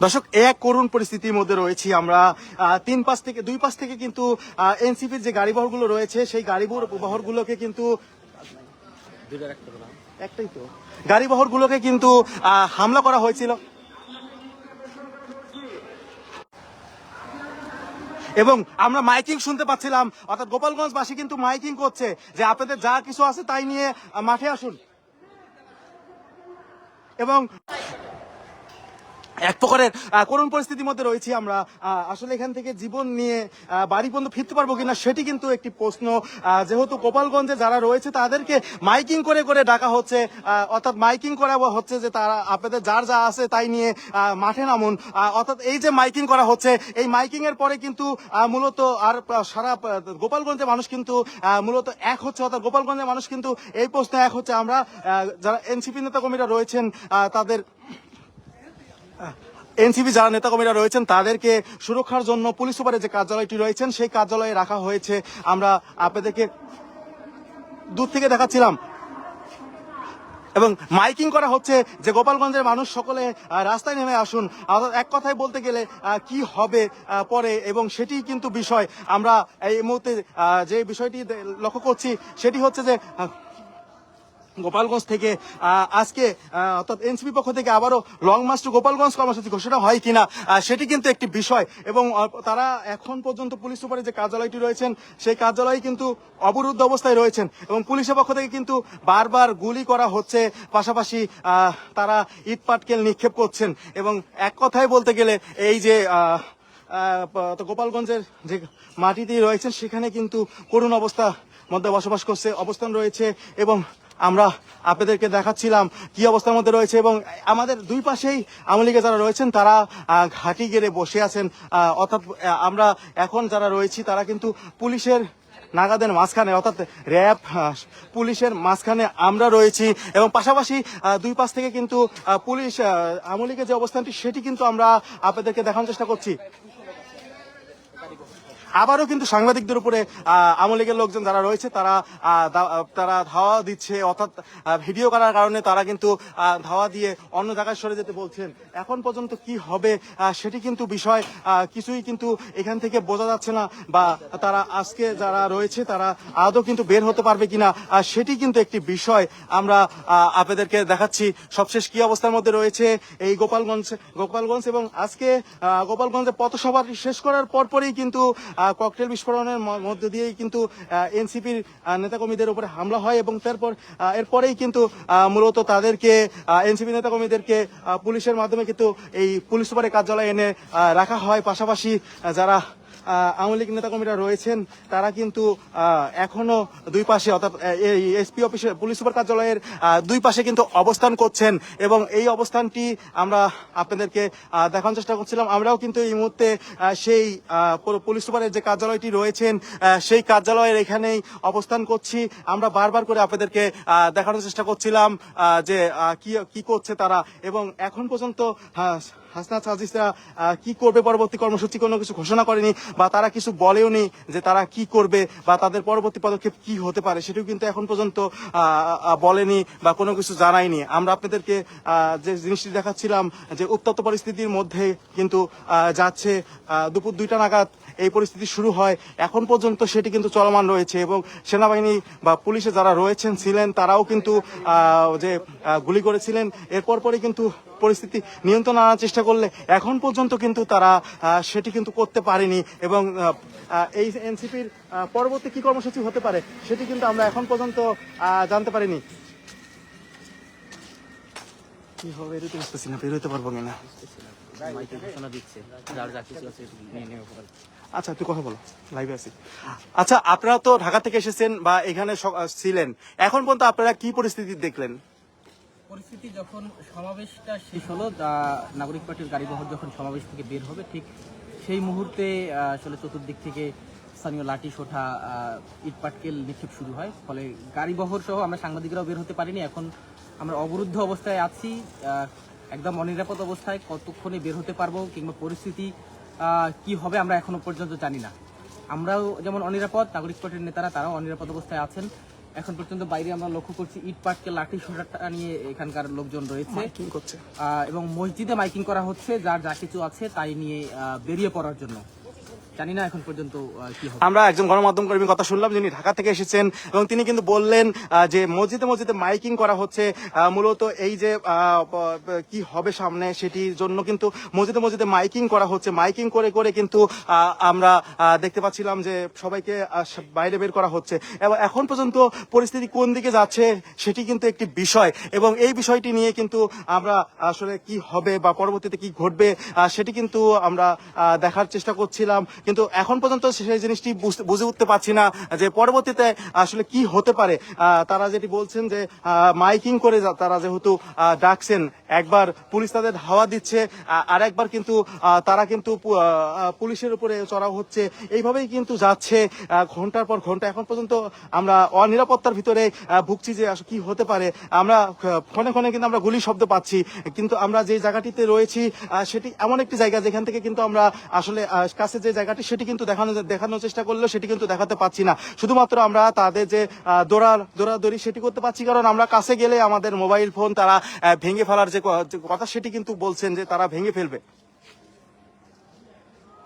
দর্শক এক করুণ পরিস্থিতির মধ্যে রয়েছি আমরা। তিন পাশ থেকে, দুই পাশ থেকে কিন্তু এনসিপির যে গাড়ি বহরগুলো রয়েছে, সেই গাড়ি বহর- বহরগুলোকে কিন্তু একটাই তো। গাড়ি বহরগুলোকে কিন্তু হামলা করা হয়েছিল। এবং আমরা মাইকিং শুনতে পাচ্ছিলাম, অর্থাৎ গোপালগঞ্জবাসী কিন্তু মাইকিং করছে যে আপনাদের যা কিছু আছে তাই নিয়ে মাঠে আসুন। এবং এক প্রকারের করুণ পরিস্থিতির মধ্যে রয়েছি আমরা। আসলে এখান থেকে জীবন নিয়ে বাড়ি পর্যন্ত ফিরতে পারব কিনা সেটি কিন্তু একটি প্রশ্ন। যেহেতু গোপালগঞ্জে যারা রয়েছে তাদেরকে মাইকিং করে করে ডাকা হচ্ছে। অর্থাৎ মাইকিং করা হচ্ছে যে তারা আপনাদের যার যা আছে তাই নিয়ে মাঠে নামুন। অর্থাৎ এই যে মাইকিং করা হচ্ছে এই মাইকিং এর পরে কিন্তু মূলত আর সারা আহ, গোপালগঞ্জের মানুষ কিন্তু মূলত এক হচ্ছে অর্থাৎ গোপালগঞ্জের মানুষ কিন্তু এই প্রশ্নে এক হচ্ছে আমরা যারা এনসিপি নেতা কর্মীরা রয়েছেন তাদের এনসিপি যারা নেতাকর্মীরা রয়েছেন, তাদেরকে সুরক্ষার জন্য পুলিশ সুপারের যে কার্যালয়টি রয়েছেন, সেই কার্যালয়ে রাখা হয়েছে। আমরা আপনাদেরকে দূর থেকে দেখাচ্ছিলাম। এবং মাইকিং করা হচ্ছে যে গোপালগঞ্জের মানুষ সকলে রাস্তায় নেমে আসুন। এক কথায় বলতে গেলে কি হবে পরে এবং সেটি কিন্তু বিষয়। আমরা এই মুহূর্তে যে বিষয়টি লক্ষ্য করছি, সেটি হচ্ছে যে গোপালগঞ্জ থেকে আজকে অর্থাৎ এনসিপি পক্ষ থেকে আবারও লং মার্চ টু গোপালগঞ্জ কর্মসূচি ঘোষণা হয় কিনা সেটি কিন্তু একটি বিষয়। এবং তারা এখন পর্যন্ত পুলিশ সুপারের যে কার্যালয়টি রয়েছেন, সেই কার্যালয়ে কিন্তু অবরুদ্ধ অবস্থায় রয়েছেন। এবং পুলিশের পক্ষ থেকে কিন্তু বারবার গুলি করা হচ্ছে। পাশাপাশি তারা ইট পাটকেল নিক্ষেপ করছেন। এবং এক কথায় বলতে গেলে, এই যে গোপালগঞ্জের যে মাটিতে রয়েছেন, সেখানে কিন্তু করুণ অবস্থা মধ্যে বসবাস করছে, অবস্থান রয়েছে। এবং আমরা আপনাদেরকে দেখাচ্ছিলাম কি অবস্থার মধ্যে রয়েছে এবং আমাদের দুই পাশেই আওয়ামী যারা রয়েছেন, তারা ঘাঁটি গেড়ে বসে আছেন। অর্থাৎ আমরা এখন যারা রয়েছি, তারা কিন্তু পুলিশের নাগাদের মাঝখানে, অর্থাৎ র্যাব পুলিশের মাঝখানে আমরা রয়েছি এবং পাশাপাশি দুই পাশ থেকে কিন্তু পুলিশ আওয়ামী লীগের যে অবস্থানটি, সেটি কিন্তু আমরা আপনাদেরকে দেখানোর চেষ্টা করছি। আবারও কিন্তু সাংবাদিকদের উপরে আওয়ামী লীগের লোকজন যারা রয়েছে, তারা তারা ধাওয়া দিচ্ছে, অর্থাৎ ভিডিও করার কারণে তারা কিন্তু ধাওয়া দিয়ে অন্য জায়গায় সরে যেতে বলছেন। এখন পর্যন্ত কি হবে সেটি কিন্তু বিষয় কিছুই কিন্তু এখান থেকে বোঝা যাচ্ছে না, বা তারা আজকে যারা রয়েছে, তারা আদৌ কিন্তু বের হতে পারবে কিনা সেটি কিন্তু একটি বিষয়। আমরা আপনাদেরকে দেখাচ্ছি সবশেষ কি অবস্থার মধ্যে রয়েছে এই গোপালগঞ্জ গোপালগঞ্জ এবং আজকে গোপালগঞ্জে পথসভাটি শেষ করার পরপরই কিন্তু ককটেল বিস্ফোরণের মধ্য দিয়েই কিন্তু এনসিপির নেতাকর্মীদের উপরে হামলা হয় এবং তারপর এরপরেই কিন্তু মূলত তাদেরকে এনসিপি নেতাকর্মীদেরকে পুলিশের মাধ্যমে কিন্তু এই পুলিশ সুপারের কার্যালয়ে এনে রাখা হয়। পাশাপাশি যারা আওয়ামী লীগ নেতাকর্মীরা রয়েছেন তারা কিন্তু এখনও দুই পাশে অর্থাৎ এই এসপি অফিসের পুলিশ সুপার কার্যালয়ের দুই পাশে কিন্তু অবস্থান করছেন এবং এই অবস্থানটি আমরা আপনাদেরকে দেখানোর চেষ্টা করছিলাম। আমরাও কিন্তু এই মুহূর্তে সেই পুলিশ সুপারের যে কার্যালয়টি রয়েছেন সেই কার্যালয়ের এখানেই অবস্থান করছি। আমরা বারবার করে আপনাদেরকে দেখানোর চেষ্টা করছিলাম যে কি কি করছে তারা এবং এখন পর্যন্ত হ্যাঁ, হাসনাত আহ, কি করবে পরবর্তী কর্মসূচি কোনো কিছু ঘোষণা করেনি বা তারা কিছু বলেওনি যে তারা কি করবে বা তাদের পরবর্তী পদক্ষেপ কি হতে পারে সেটাও কিন্তু এখন পর্যন্ত বলেনি বা কোনো কিছু জানায়নি। আমরা আপনাদেরকে যে জিনিসটি দেখাচ্ছিলাম যে উত্তপ্ত পরিস্থিতির মধ্যে কিন্তু যাচ্ছে দুপুর দুইটা নাগাদ এই পরিস্থিতি শুরু হয়। এখন পর্যন্ত সেটি কিন্তু চলমান রয়েছে এবং সেনাবাহিনী বা পুলিশে যারা রয়েছেন ছিলেন তারাও কিন্তু যে গুলি করেছিলেন এরপর পরে কিন্তু পরিস্থিতি নিয়ন্ত্রণ আনার চেষ্টা করলে এখন পর্যন্ত কিন্তু তারা সেটি কিন্তু করতে পারেনি এবং এই এনসিপির পরবর্তী কি কর্মসূচি হতে পারে সেটি কিন্তু আমরা এখন পর্যন্ত জানতে পারিনি। কি হবে বুঝতেছি না বেরোতে পারব কিনা। আচ্ছা তুই কথা বলো লাইভে আছি। আচ্ছা আপনারা তো ঢাকা থেকে এসেছেন বা এখানে ছিলেন, এখন পর্যন্ত আপনারা কি পরিস্থিতি দেখলেন? পরিস্থিতি যখন সমাবেশটা শেষ হলো নাগরিক পার্টির গাড়িবহর যখন সমাবেশ থেকে বের হবে ঠিক সেই মুহূর্তে আসলে চতুর্দিক থেকে স্থানীয় লাঠি সোঠা আহ, ইট পাটকেল নিক্ষেপ শুরু হয়। ফলে গাড়িবহর সহ আমরা সাংবাদিকরাও বের হতে পারিনি। এখন আমরা অবরুদ্ধ অবস্থায় আছি একদম অনিরাপদ অবস্থায়। কতক্ষণে বের হতে পারব কিংবা পরিস্থিতি কি হবে আমরা এখনও পর্যন্ত জানি না। আমরাও যেমন অনিরাপদ নাগরিক পার্টির নেতারা তারাও অনিরাপদ অবস্থায় আছেন। এখন পর্যন্ত বাইরে আমরা লক্ষ্য করছি ইট পাটকে লাঠি সোটা নিয়ে এখানকার লোকজন রয়েছে। আহ, এবং মসজিদে মাইকিং করা হচ্ছে যার যা কিছু আছে তাই নিয়ে আহ, বেরিয়ে পড়ার জন্য। জানি না এখন পর্যন্ত আমরা একজন গণমাধ্যম কর্মী কথা শুনলাম, যিনি ঢাকা থেকে এসেছেন, এবং তিনি কিন্তু বললেন যে মসজিদে মসজিদে মাইকিং করা হচ্ছে মূলত এই যে কি হবে সামনে সেটির জন্য কিন্তু মসজিদে মসজিদে মাইকিং করা হচ্ছে। মাইকিং করে করে কিন্তু আমরা দেখতে পাচ্ছিলাম যে সবাইকে বাইরে বের করা হচ্ছে। এবং এখন পর্যন্ত পরিস্থিতি কোন দিকে যাচ্ছে সেটি কিন্তু একটি বিষয়। এবং এই বিষয়টি নিয়ে কিন্তু আমরা আসলে কি হবে বা পরবর্তীতে কি ঘটবে সেটি কিন্তু আমরা দেখার চেষ্টা করছিলাম। কিন্তু এখন পর্যন্ত সেই জিনিসটি বুঝে উঠতে পারছি না যে পরবর্তীতে আসলে কি হতে পারে। তারা যেটি বলছেন যে মাইকিং করে তারা যেহেতু ডাকছেন, একবার পুলিশ তাদের হাওয়া দিচ্ছে আর একবার কিন্তু তারা কিন্তু পুলিশের উপরে চড়াও হচ্ছে। এইভাবেই কিন্তু যাচ্ছে ঘণ্টার পর ঘণ্টা। এখন পর্যন্ত আমরা অনিরাপত্তার ভিতরে ভুগছি যে কি হতে পারে। আমরা ক্ষণে ক্ষণে কিন্তু আমরা গুলি শব্দ পাচ্ছি। কিন্তু আমরা যে জায়গাটিতে রয়েছি সেটি এমন একটি জায়গা যেখান থেকে কিন্তু আমরা আসলে কাছে যে জায়গাটি সেটি কিন্তু দেখানো দেখানোর চেষ্টা করলেও সেটি কিন্তু দেখাতে পাচ্ছি না। শুধুমাত্র আমরা তাদের যে আহ, দৌড়া দৌড়াদৌড়ি সেটি করতে পারছি কারণ আমরা কাছে গেলে আমাদের মোবাইল ফোন তারা ভেঙে ফেলার যে কথা সেটি কিন্তু বলছেন যে তারা ভেঙে ফেলবে।